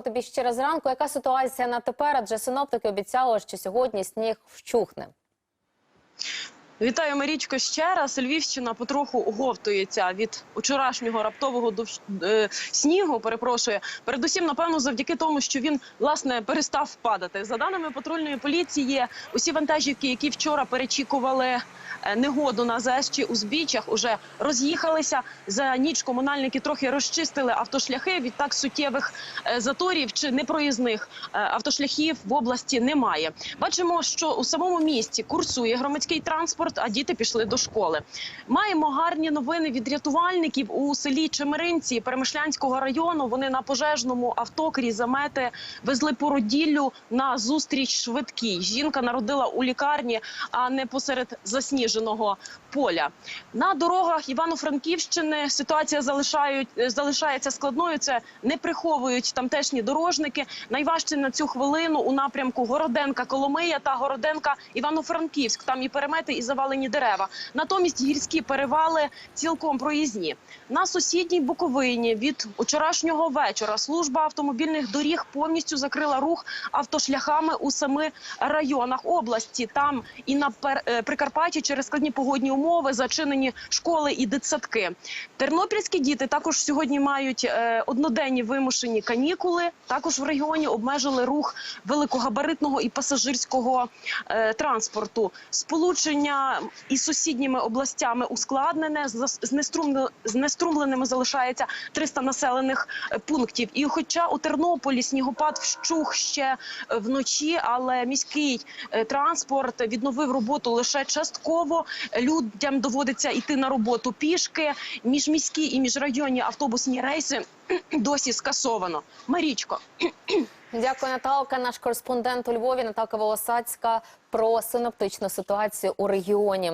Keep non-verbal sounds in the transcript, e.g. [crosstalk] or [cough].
Натало, тобі ще раз ранку. Яка ситуація на тепер? Адже синоптики обіцяли, що сьогодні сніг вщухне. Вітаю, Марічко, ще раз. Львівщина потроху оговтується від вчорашнього раптового довж... е, снігу. Перепрошую, передусім, напевно, завдяки тому, що він власне перестав падати. За даними патрульної поліції, усі вантажівки, які вчора перечікували е, негоду на ЗЕС чи узбіччях, уже роз'їхалися. За ніч комунальники трохи розчистили автошляхи. Відтак суттєвих е, заторів чи непроїзних е, автошляхів в області немає. Бачимо, що у самому місті курсує громадський транспорт, а діти пішли до школи. Маємо гарні новини від рятувальників у селі Чемеринці Перемишлянського району. Вони на пожежному авто замети везли породіллю на зустріч швидкій. Жінка народила у лікарні, а не посеред засніженого поля. На дорогах Івано-Франківщини ситуація залишають залишається складною. Це не приховують тамтешні дорожники. Найважче на цю хвилину у напрямку Городенка Коломия та Городенка Івано-Франківськ. Там і перемети, і завалені дерева. Натомість гірські перевали цілком проїзні. На сусідній Буковині від вчорашнього вечора служба автомобільних доріг повністю закрила рух автошляхами у семи районах області. Там і на е, Прикарпатті через складні погодні умови зачинені школи і дитсадки. Тернопільські діти також сьогодні мають е, одноденні вимушені канікули. Також в регіоні обмежили рух великогабаритного і пасажирського е, транспорту. Сполучення із сусідніми областями ускладнене. Знеструмленими залишається 300 населених е, пунктів. І хоча у Тернополі снігопад вщух ще е, вночі, але міський е, транспорт відновив роботу лише частково. Людям доводиться йти на роботу пішки. Міжміські і міжрайонні автобусні рейси [clears throat] досі скасовано. Марічко. [clears throat] Дякую, Наталка. Наш кореспондент у Львові Наталка Волосацька про синоптичну ситуацію у регіоні.